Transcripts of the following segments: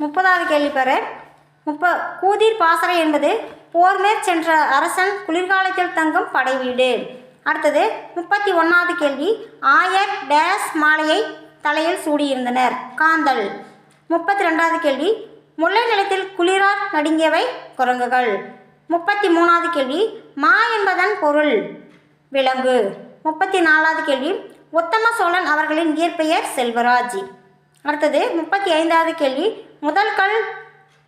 முப்பதாவது கேள்வி பெற முப்ப கூதிர் பாசறை என்பது போர்மேற் சென்ற அரசன் குளிர்காலத்தில் தங்கும் படை வீடு. அடுத்தது முப்பத்தி ஒன்றாவது கேள்வி ஆயர் டேஸ் மாலையை தலையில் சூடியிருந்தனர். காந்தல். முப்பத்தி ரெண்டாவது கேள்வி முல்லை நிலத்தில் குளிரால் நடுங்கியவை குரங்குகள். முப்பத்தி மூணாவது கேள்வி மா என்பதன் பொருள் விலங்கு. முப்பத்தி நாலாவது கேள்வி உத்தம சோழன் அவர்களின் இயற்பெயர் செல்வராஜ். அடுத்தது முப்பத்தி ஐந்தாவது கேள்வி முதல் கல்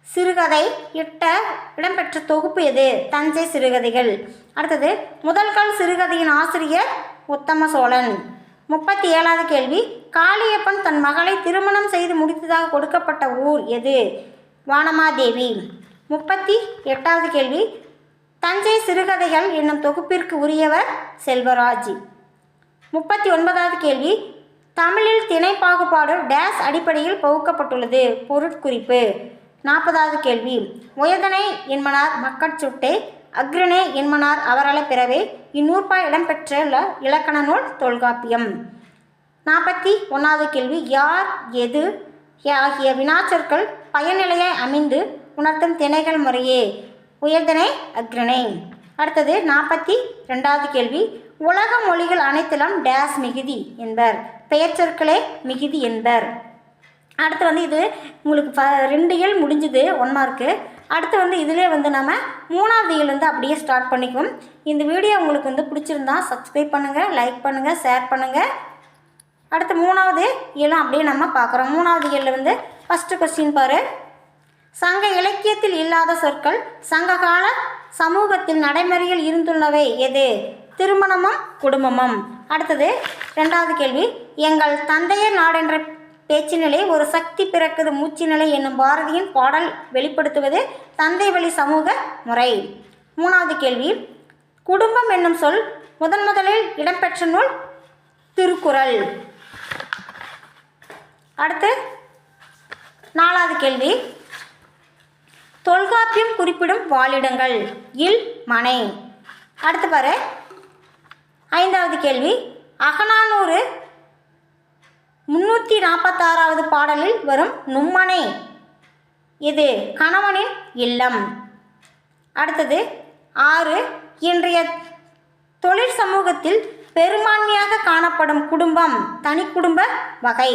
சிறுகதை இட்ட இடம்பெற்ற தொகுப்பு எது? தஞ்சை சிறுகதைகள். அடுத்தது முதல் கல் சிறுகதையின் ஆசிரியர் உத்தம சோழன். முப்பத்தி ஏழாவது கேள்வி காளியப்பன் தன் மகளை திருமணம் செய்து முடித்ததாக கொடுக்கப்பட்ட ஊர் எது? வானமாதேவி. முப்பத்தி எட்டாவது கேள்வி தஞ்சை சிறுகதைகள் என்னும் தொகுப்பிற்கு உரியவர் செல்வராஜ். முப்பத்தி ஒன்பதாவது கேள்வி தமிழில் திணை பாகுபாடு டேஸ் அடிப்படையில் பகுக்கப்பட்டுள்ளது. பொருட்குறிப்பு. நாற்பதாவது கேள்வி. உயர்தனை என்மனார் மக்கட்சுட்டே அக்ரணே என்மனார் அவரள பிறவே இந்நூற்பா இடம்பெற்றுள்ள இலக்கண நூல் தொல்காப்பியம். நாற்பத்தி ஒன்றாவது கேள்வி. யார் எது ஆகிய வினாச்சொற்கள் பயனிலையை அமைந்து உணர்த்தும் திணைகள் முறையே. உயர்தனை அக்ரணை அடுத்தது நாற்பத்தி ரெண்டாவது கேள்வி. உலக மொழிகள் அனைத்திலும் டேஸ் மிகுதி என்பர். பெயர் சொற்களே மிகுதி என்பர். அடுத்து வந்து இது உங்களுக்கு ரெண்டு இயல் முடிஞ்சுது ஒன் மார்க்கு அடுத்து வந்து இதிலே வந்து நம்ம மூணாவது இயல் வந்து அப்படியே ஸ்டார்ட் பண்ணிக்குவோம். இந்த வீடியோ உங்களுக்கு வந்து பிடிச்சிருந்தா சப்ஸ்கிரைப் பண்ணுங்கள் லைக் பண்ணுங்கள் ஷேர் பண்ணுங்கள் அடுத்து மூணாவது இயலும் அப்படியே நம்ம பார்க்குறோம். மூணாவது இயலில் வந்து ஃபஸ்ட்டு கொஸ்டின் பாரு. சங்க இலக்கியத்தில் இல்லாத சொற்கள் சங்ககால சமூகத்தில் நடைமுறையில் இருந்துள்ளவை எது? திருமணமும் குடும்பமும். அடுத்தது ரெண்டாவது கேள்வி. எங்கள் தந்தையர் நாடென்ற பேச்சு நிலை ஒரு சக்தி பிறக்குது மூச்சு நிலை என்னும் பாரதியின் பாடல் வெளிப்படுத்துவது தந்தை வழி சமூக முறை. மூணாவது கேள்வி. குடும்பம் என்னும் சொல் முதன் முதலில் இடம்பெற்ற நூல் திருக்குறள். அடுத்து நாலாவது கேள்வி. தொல்காப்பியம் குறிப்பிடும் வாழிடங்கள் இல் மனை. அடுத்து பாரு. ஐந்தாவது கேள்வி. அகநானூறு முன்னூற்றி நாற்பத்தாறாவது பாடலில் வரும் நும்மனை. இது கணவனின் இல்லம். அடுத்தது ஆறு இன்றைய தொழிற் சமூகத்தில் பெரும்பான்மையாக காணப்படும் குடும்பம் தனி குடும்ப வகை.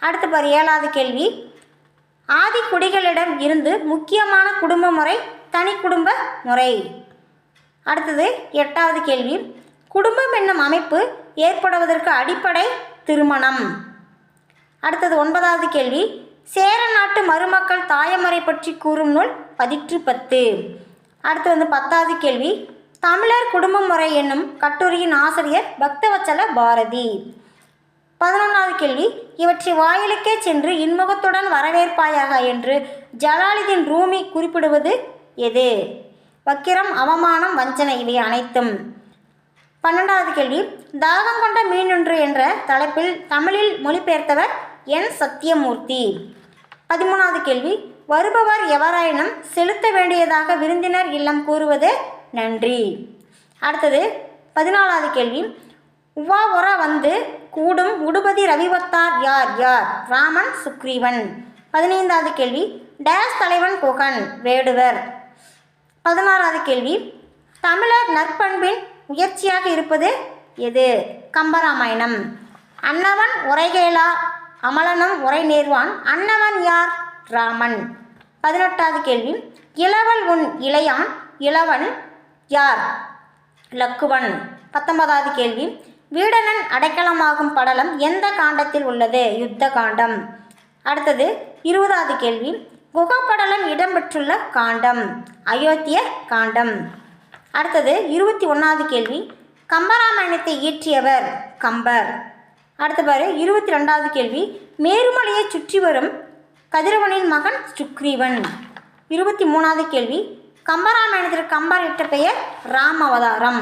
அடுத்து பாரு ஏழாவது கேள்வி. ஆதி குடிகளிடம் இருந்து முக்கியமான குடும்ப முறை தனி குடும்ப முறை. அடுத்தது எட்டாவது கேள்வி. குடும்பம் என்னும் அமைப்பு ஏற்படுவதற்கு அடிப்படை திருமணம். அடுத்தது ஒன்பதாவது கேள்வி. சேர நாட்டு மருமக்கள் தாயமறை பற்றி கூறும் நூல் பதிற்று பத்து. அடுத்து வந்து பத்தாவது கேள்வி. தமிழர் குடும்ப முறை என்னும் கட்டுரையின் ஆசிரியர் பக்தவச்சல பாரதி. பதினொன்றாவது கேள்வி. இவற்றை வாயிலுக்கே சென்று இன்முகத்துடன் வரவேற்பாயாக என்று ஜலாலுதீன் ரூமி குறிப்பிடுவது எது? வக்கிரம் அவமானம் வஞ்சனை இவை அனைத்தும். பன்னெண்டாவது கேள்வி. தாகம் கொண்ட மீனொன்று என்ற தலைப்பில் தமிழில் மொழிபெயர்த்தவர் என் சத்தியமூர்த்தி. பதிமூணாவது கேள்வி. வருபவர் எவராயினும் செலுத்த வேண்டியதாக விருந்தினர் இல்லம் கூறுவது நன்றி. அடுத்தது பதினாலாவது கேள்வி. உவா உரா வந்து கூடும் உடுபதி ரவிவத்தார் யார் யார்? ராமன் சுக்ரீவன். பதினைந்தாவது கேள்வி. டேஸ் தலைவன் குகன் வேடுவர். பதினாறாவது கேள்வி. தமிழர் நற்பண்பின் முயற்சியாக இருப்பது எது? கம்பராமாயணம். அன்னவன் உரைகேளா அமலனும் உரை நேர்வான். அன்னவன் யார்? ராமன். பதினெட்டாவது கேள்வி. இளவல் உன் இளையான் இளவன் யார்? லக்குவன். பத்தொன்பதாவது கேள்வி. வீடனன் அடைக்கலமாகும் படலம் எந்த காண்டத்தில் உள்ளது? யுத்த காண்டம். அடுத்தது இருபதாவது கேள்வி. குகப்படலம் இடம்பெற்றுள்ள காண்டம். அயோத்திய காண்டம். அடுத்தது இருபத்தி ஒன்றாவது கேள்வி. கம்பராமாயணத்தை இயற்றியவர் கம்பர். அடுத்த பாரு இருபத்தி ரெண்டாவது கேள்வி. மேருமலையை சுற்றி வரும் கதிரவனின் மகன் சுக்ரீவன். இருபத்தி மூணாவது கேள்வி. கம்பராமாயணத்திற்கு கம்பர் இட்ட பெயர் ராம் அவதாரம்